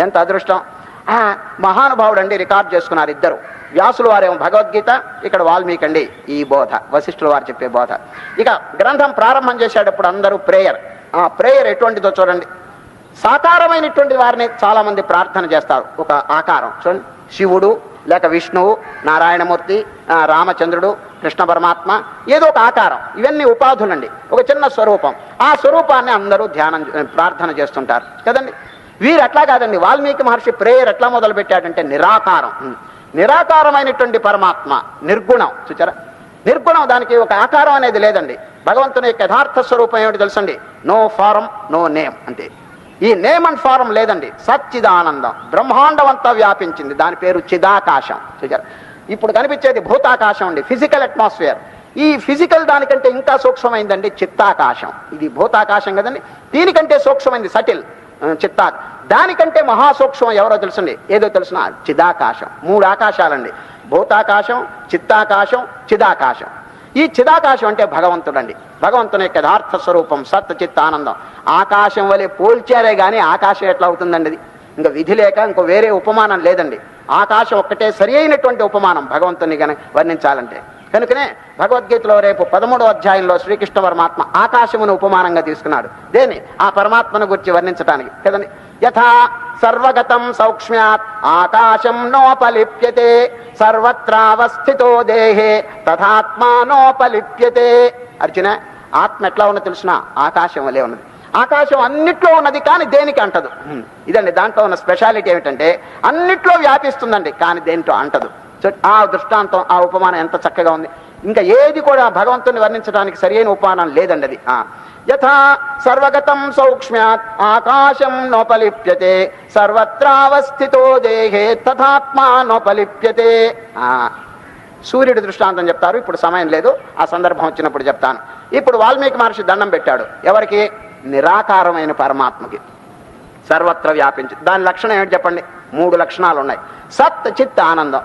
ఎంత అదృష్టం? ఆ మహానుభావుడు అండి రికార్డ్ చేసుకున్నారు ఇద్దరు. వ్యాసులు వారేమో భగవద్గీత ఇక్కడ వాల్మీకి అండి ఈ బోధ వశిష్ఠులు వారు చెప్పే బోధ. ఇక గ్రంథం ప్రారంభం చేసేటప్పుడు అందరూ ప్రేయర్. ఆ ప్రేయర్ ఎటువంటిదో చూడండి. సాకారమైనటువంటి వారిని చాలామంది ప్రార్థన చేస్తారు. ఒక ఆకారం చూడండి. శివుడు లేక విష్ణువు నారాయణమూర్తి రామచంద్రుడు కృష్ణ పరమాత్మ ఏదో ఒక ఆకారం. ఇవన్నీ ఉపాధులండి. ఒక చిన్న స్వరూపం. ఆ స్వరూపాన్ని అందరూ ధ్యానం ప్రార్థన చేస్తుంటారు. కదండి? వీరు అట్లా కాదండి. వాల్మీకి మహర్షి ప్రేయర్ ఎట్లా మొదలు పెట్టాడంటే నిరాకారం నిరాకారమైనటువంటి పరమాత్మ నిర్గుణం. చూచారా? నిర్గుణం దానికి ఒక ఆకారం అనేది లేదండి. భగవంతుని యొక్క యథార్థ స్వరూపం ఏమిటి తెలుసండి? నో ఫారం నో నేమ్ అంతే. ఈ నేమ్ అండ్ ఫారం లేదండి. సచ్చిదానందం. బ్రహ్మాండం అంతా వ్యాపించింది. దాని పేరు చిదాకాశం. చూచారా? ఇప్పుడు కనిపించేది భూతాకాశం అండి. Physical atmosphere. ఈ ఫిజికల్ దానికంటే ఇంకా సూక్ష్మమైందండి చిత్తాకాశం. ఇది భూతాకాశం కదండి. దీనికంటే సూక్ష్మమైంది సటిల్. చిత్తాక్ దానికంటే మహాసూక్ష్మం ఎవరో తెలుసండి? ఏదో తెలుసిన చిదాకాశం. మూడు ఆకాశాలండి. భూతాకాశం చిత్తాకాశం చిదాకాశం. ఈ చిదాకాశం అంటే భగవంతుడండి. భగవంతుని యొక్క యథార్థ స్వరూపం సత్ చిత్త ఆనందం. ఆకాశం వలె పోల్చారే కానీ ఆకాశం ఎట్లా అవుతుందండి అది? ఇంకా విధి లేక ఇంకో వేరే ఉపమానం లేదండి. ఆకాశం ఒక్కటే సరి అయినటువంటి ఉపమానం భగవంతుని కానీ వర్ణించాలంటే. కనుకనే భగవద్గీతలో రేపు పదమూడో అధ్యాయంలో శ్రీకృష్ణ పరమాత్మ ఆకాశమును ఉపమానంగా తీసుకున్నాడు. దేని ఆ పరమాత్మను గురించి వర్ణించటానికి. కదండి? యథా సర్వగతం సౌక్ష్మ్యాత్ ఆకాశం నోపలిప్యతే సర్వత్రావస్థితో దేహే తథాత్మానోపలిప్యతే అర్జున ఆత్మ ఎట్లా ఉన్నది తెలిసిన? ఆకాశం వలే ఉన్నది. ఆకాశం అన్నిట్లో ఉన్నది కానీ దేనికి అంటదు? ఇదండి దాంట్లో ఉన్న స్పెషాలిటీ ఏమిటంటే అన్నిట్లో వ్యాపిస్తుందండి కానీ దేంట్లో అంటదు. ఆ దృష్టాంతం ఆ ఉపమానం ఎంత చక్కగా ఉంది. ఇంకా ఏది కూడా భగవంతుని వర్ణించడానికి సరైన ఉపమానం లేదండి అది. ఆ. యథా సర్వగతం సౌక్ష్మ్యాత్ ఆకాశం నోపలిప్యతే సర్వత్రావస్థితో దేహే తథాత్మా నోపలిప్యతే. ఆ. సూర్యుడి దృష్టాంతం చెప్తారు ఇప్పుడు సమయం లేదు ఆ సందర్భం వచ్చినప్పుడు చెప్తాను. ఇప్పుడు వాల్మీకి మహర్షి దండం పెట్టాడు. ఎవరికి? నిరాకారమైన పరమాత్మకి. సర్వత్ర వ్యాపించి దాని లక్షణం ఏమిటి చెప్పండి? మూడు లక్షణాలు ఉన్నాయి సత్ చిత్ ఆనందం.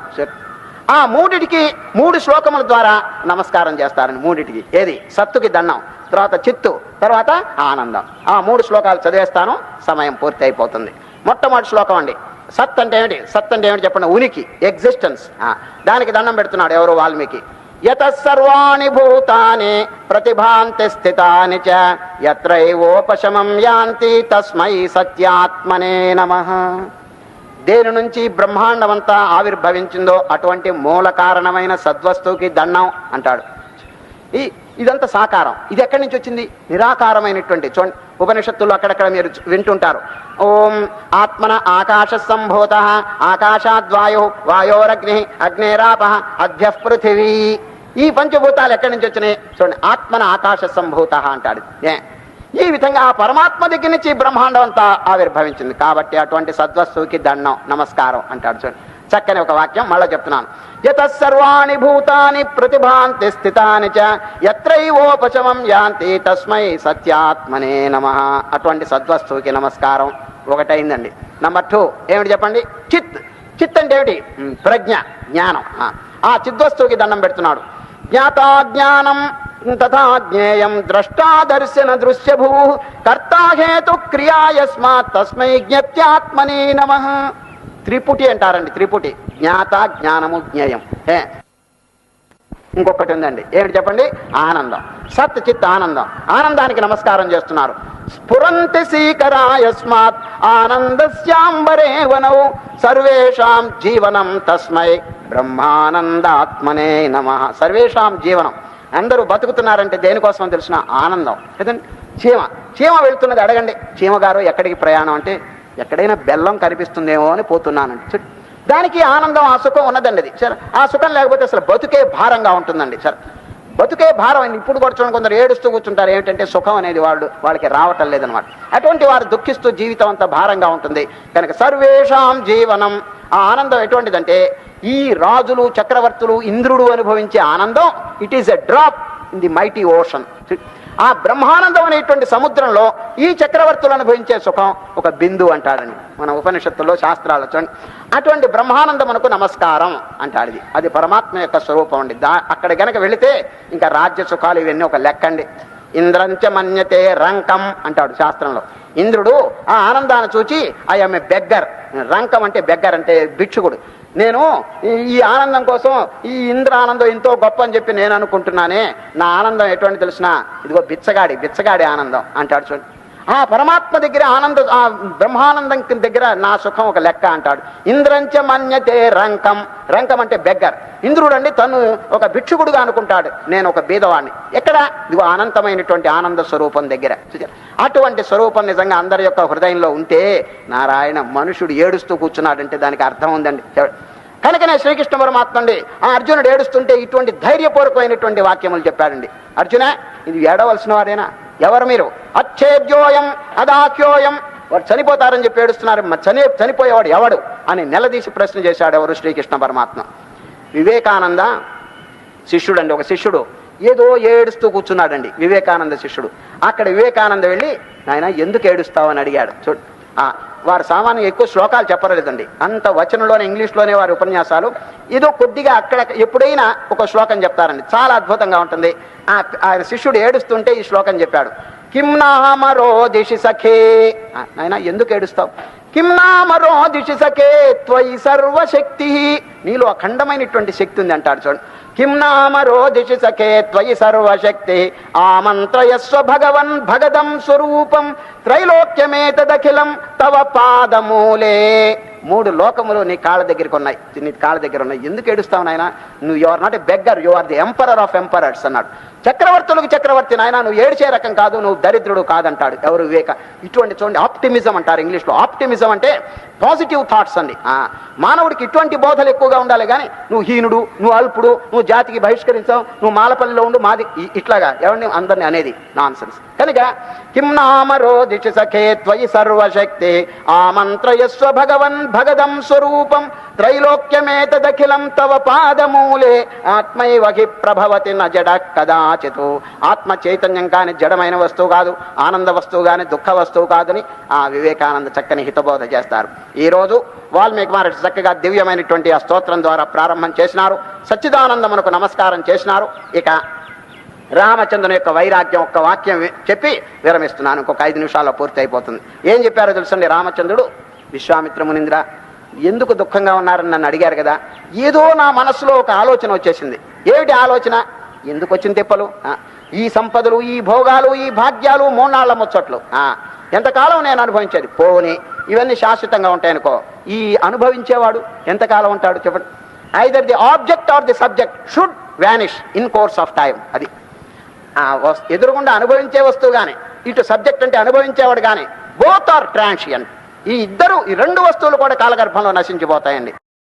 ఆ మూడిటికి మూడు శ్లోకముల ద్వారా నమస్కారం చేస్తారని మూడిటికి. ఏది? సత్తుకి దండం తర్వాత చిత్తు తర్వాత ఆనందం. ఆ మూడు శ్లోకాలు చదివేస్తాను సమయం పూర్తి అయిపోతుంది. మొట్టమొదటి శ్లోకం అండి. సత్ అంటే ఏమిటి? సత్ అంటే ఏమిటి చెప్పండి? ఉనికి ఎగ్జిస్టెన్స్. దానికి దండం పెడుతున్నాడు ఎవరు? వాల్మీకి. యతసర్వాణి భూతాని ప్రతిభాంతి స్థితాని చ యత్రైవోపశమం యాంతి తస్మై సత్యాత్మనే నమః. దేని నుంచి బ్రహ్మాండమంతా ఆవిర్భవించిందో అటువంటి మూల కారణమైన సద్వస్తువుకి దండం అంటాడు. ఈ ఇదంతా సాకారం. ఇది ఎక్కడి నుంచి వచ్చింది? నిరాకారమైనటువంటి చూడండి ఉపనిషత్తులు అక్కడక్కడ మీరు వింటుంటారు. ఓం ఆత్మన ఆకాశ సంభూత ఆకాశాద్వాయు వాయోరగ్ని అగ్నేరాప అధ్య పృథివీ. ఈ పంచభూతాలు ఎక్కడి నుంచి వచ్చినాయి? చూడండి ఆత్మన ఆకాశ సంభూత అంటాడు. ఏ? ఈ విధంగా ఆ పరమాత్మ దగ్గర నుంచి బ్రహ్మాండం అంతా ఆవిర్భవించింది. కాబట్టి అటువంటి సద్వస్తువుకి దండం నమస్కారం అంటాడు. చూడండి చక్కని ఒక వాక్యం మళ్ళీ చెప్తున్నాను. యత సర్వాణి భూతాని ప్రతిభాంతి స్థితాని చ ఎత్రైవోపశమం యాంతి తస్మై సత్యాత్మనే నమ. అటువంటి సద్వస్తువుకి నమస్కారం ఒకటైందండి. నంబర్ టూ ఏమిటి చెప్పండి? చిత్. చిత్ అంటే ఏమిటి? ప్రజ్ఞ జ్ఞానం. ఆ. ఆ చిద్వస్తువుకి దండం పెడుతున్నాడు. జ్ఞాతా జ్ఞానం తథా జ్ఞేయం ద్రష్టా దర్శన దృశ్యభూ కర్తా హేతు క్రియాయస్మాత్ తస్మై జ్ఞత్యాత్మనే నమ త్రిపుటి అంటారండి త్రిపుటి జ్ఞాత జ్ఞానము జ్ఞేయం ఏ ఇంకొకటి ఉందండి ఏమిటి చెప్పండి? ఆనందం। సత్ చిత్ ఆనందం। ఆనందానికి నమస్కారం చేస్తున్నారు। స్ఫురంతి సీకరాయస్మాత్ ఆనందస్యాంబరే వనౌ సర్వేషాం జీవనం తస్మై। బ్రహ్మానందాత్మనే నమ. సర్వేషాం జీవనం. అందరూ బతుకుతున్నారంటే దేనికోసం తెలిసిన ఆనందం. కదండి చీమ. చీమ వెళుతున్నది అడగండి. చీమ గారు ఎక్కడికి ప్రయాణం అంటే ఎక్కడైనా బెల్లం కనిపిస్తుందేమో అని పోతున్నానండి. చూడు. దానికి ఆనందం ఆ సుఖం ఉన్నదండి అది. సరే ఆ సుఖం లేకపోతే అసలు బతుకే భారంగా ఉంటుందండి. సరే బతుకే భారం ఇప్పుడు కూడా కొందరు ఏడుస్తూ కూర్చుంటారు. ఏమిటంటే సుఖం అనేది వాళ్ళు వాళ్ళకి రావటం లేదనమాట అటువంటి వారు దుఃఖిస్తూ జీవితం అంతా భారంగా ఉంటుంది. కనుక సర్వేషాం జీవనం. ఆ ఆనందం ఎటువంటిదంటే ఈ రాజులు చక్రవర్తులు ఇంద్రుడు అనుభవించే ఆనందం it is a drop in the mighty ocean ఆ బ్రహ్మానందం అనేటువంటి సముద్రంలో ఈ చక్రవర్తులు అనుభవించే సుఖం ఒక బిందు అంటాడని. మన ఉపనిషత్తుల్లో శాస్త్రాలు చూడండి అటువంటి బ్రహ్మానందమునకు నమస్కారం అంటాడు ఇది. అది పరమాత్మ యొక్క స్వరూపం అండి. దా అక్కడ గనక వెళితే ఇంకా రాజ్య సుఖాలు ఇవన్నీ ఒక లెక్కండి ఇంద్రంచ మన్యతే రంకం అంటాడు శాస్త్రంలో. ఇంద్రుడు ఆ ఆనందాన్ని చూచి ఐఎమ్ ఏ బెగ్గర్ రంకం అంటే బెగ్గర్ అంటే భిక్షుకుడు. నేను ఈ- ఈ ఆనందం కోసం ఈ ఇంద్ర ఆనందం ఎంతో గొప్ప అని చెప్పి నేను అనుకుంటున్నానే. నా ఆనందం ఎటువంటి తెలిసిన? ఇదిగో బిచ్చగాడి బిచ్చగాడి ఆనందం. అంటాడు చూడండి ఆ పరమాత్మ దగ్గర ఆనంద ఆ బ్రహ్మానందం దగ్గర నా సుఖం ఒక లెక్క అంటాడు. ఇంద్రంచ మన్యతే రంకం. రంకం అంటే బెగ్గర్. ఇంద్రుడు అండి తను ఒక భిక్షుకుడుగా అనుకుంటాడు. నేను ఒక బీదవాణ్ణి ఎక్కడ? ఇది అనంతమైనటువంటి ఆనంద స్వరూపం దగ్గర. అటువంటి స్వరూపం నిజంగా అందరి యొక్క హృదయంలో ఉంటే నారాయణ మనుషుడు ఏడుస్తూ కూర్చున్నాడంటే దానికి అర్థం ఉందండి. కనుకనే శ్రీకృష్ణ పరమాత్మ అండి ఆ అర్జునుడు ఏడుస్తుంటే ఇటువంటి ధైర్యపూర్వకమైనటువంటి వాక్యములు చెప్పాడండి. అర్జున ఇది ఏడవలసిన వారేనా ఎవరు మీరు? అచ్చేద్యోయం అదాఖ్యోయం. వాడు చనిపోతారని చెప్పి ఏడుస్తున్నారు. చని చనిపోయేవాడు ఎవడు? అని నిలదీసి ప్రశ్న చేశాడు ఎవరు? శ్రీకృష్ణ పరమాత్మ. వివేకానంద శిష్యుడు అండి ఒక శిష్యుడు. ఏదో ఏడుస్తూ కూర్చున్నాడండి వివేకానంద శిష్యుడు. అక్కడ వివేకానంద వెళ్ళి నాయన ఎందుకు ఏడుస్తావని అడిగాడు. చూడు. ఆ, వారు సామాన్యంగా ఎక్కువ శ్లోకాలు చెప్పలేదండి అంత వచనంలోనే ఇంగ్లీష్లోనే వారి ఉపన్యాసాలు. ఏదో కొద్దిగా అక్కడ ఎప్పుడైనా ఒక శ్లోకం చెప్తారండి. చాలా అద్భుతంగా ఉంటుంది. ఆ ఆయన శిష్యుడు ఏడుస్తుంటే ఈ శ్లోకం చెప్పాడు. కిం నామరో దిశి సఖే ఆయన ఎందుకు ఏడుస్తావు? కిం నామరో దిశి త్వయి సర్వశక్తి. నీలో అఖండమైనటువంటి శక్తి ఉంది అంటాడు చూడండి కిం నామరో సఖే త్వయి సర్వశక్తి. ఆమంత్రయస్వ భగవన్ భగదం స్వరూపం. త్రైలోక్యమేతదఖిలం తవ పాదమూలే. మూడు లోకములు నీ కాళ్ళ దగ్గరికి ఉన్నాయి. నీ కాళ్ళ దగ్గర ఉన్నాయి. ఎందుకు ఏడుస్తావు నాయన? నువ్వు you are not a beggar you are the emperor of emperors అన్నాడు. చక్రవర్తులకు చక్రవర్తి నాయన నువ్వు ఏడ్చే రకం కాదు నువ్వు దరిద్రుడు కాదంటాడు ఎవరు వివేక. ఇటువంటి చూడండి ఆప్టిమిజం అంటారు ఇంగ్లీష్లో. ఆప్టిమిజం అంటే పాజిటివ్ థాట్స్ అండి. ఆ, మానవుడికి ఇటువంటి బోధలు ఎక్కువగా ఉండాలి కానీ నువ్వు హీనుడు నువ్వు అల్పుడు నువ్వు జాతికి బహిష్కరించావు నువ్వు మాలపల్లిలో ఉండు మాది ఇట్లాగా. ఎవరిని? అందరిని అనేది నాన్ సెన్స్ కనుక కిం నామరో దిశ సఖే త్వయి సర్వశక్తి ఆమంత్రయస్వ భగవన్ భగదం స్వరూపం త్రైలోక్యమేతదఖిలం తవ పాదమూలే ఆత్మైవ హి ప్రభవతి నజడ జడ కదాచితు ఆత్మ చైతన్యం కాని జడమైన వస్తువు కాదు ఆనంద వస్తువు కాని దుఃఖ వస్తువు కాదని ఆ వివేకానంద చక్కని హితబోధ చేస్తారు. ఈ రోజు వాల్మీకి మహర్షి చక్కగా దివ్యమైనటువంటి ఆ స్తోత్రం ద్వారా ప్రారంభం చేసినారు. సచ్చిదానందమునకు నమస్కారం చేసినారు. ఇక రామచంద్రుని యొక్క వైరాగ్యం ఒక్క వాక్యం చెప్పి విరమిస్తున్నాను. ఇంకొక ఐదు నిమిషాల్లో పూర్తి అయిపోతుంది ఏం చెప్పారో తెలుసండి రామచంద్రుడు? విశ్వామిత్ర మునింద్ర ఎందుకు దుఃఖంగా ఉన్నారని నన్ను అడిగారు కదా? ఏదో నా మనసులో ఒక ఆలోచన వచ్చేసింది. ఏమిటి ఆలోచన? ఎందుకు వచ్చిన తిప్పలు ఈ సంపదలు ఈ భోగాలు ఈ భాగ్యాలు మూనాళ్ళ ముచ్చట్లు. ఎంతకాలం నేను అనుభవించేది? పోని ఇవన్నీ శాశ్వతంగా ఉంటాయనుకో. ఈ అనుభవించేవాడు ఎంతకాలం ఉంటాడు చెప్పండి? Either the object or the subject should vanish in course of time అది. ఆ ఎదురుగుండా అనుభవించే వస్తువు కానీ ఇటు సబ్జెక్ట్ అంటే అనుభవించేవాడు కానీ బోత్ ఆర్ ట్రాన్షియన్ ఈ ఇద్దరు ఈ రెండు వస్తువులు కూడా కాలగర్భంలో నశించిపోతాయండి.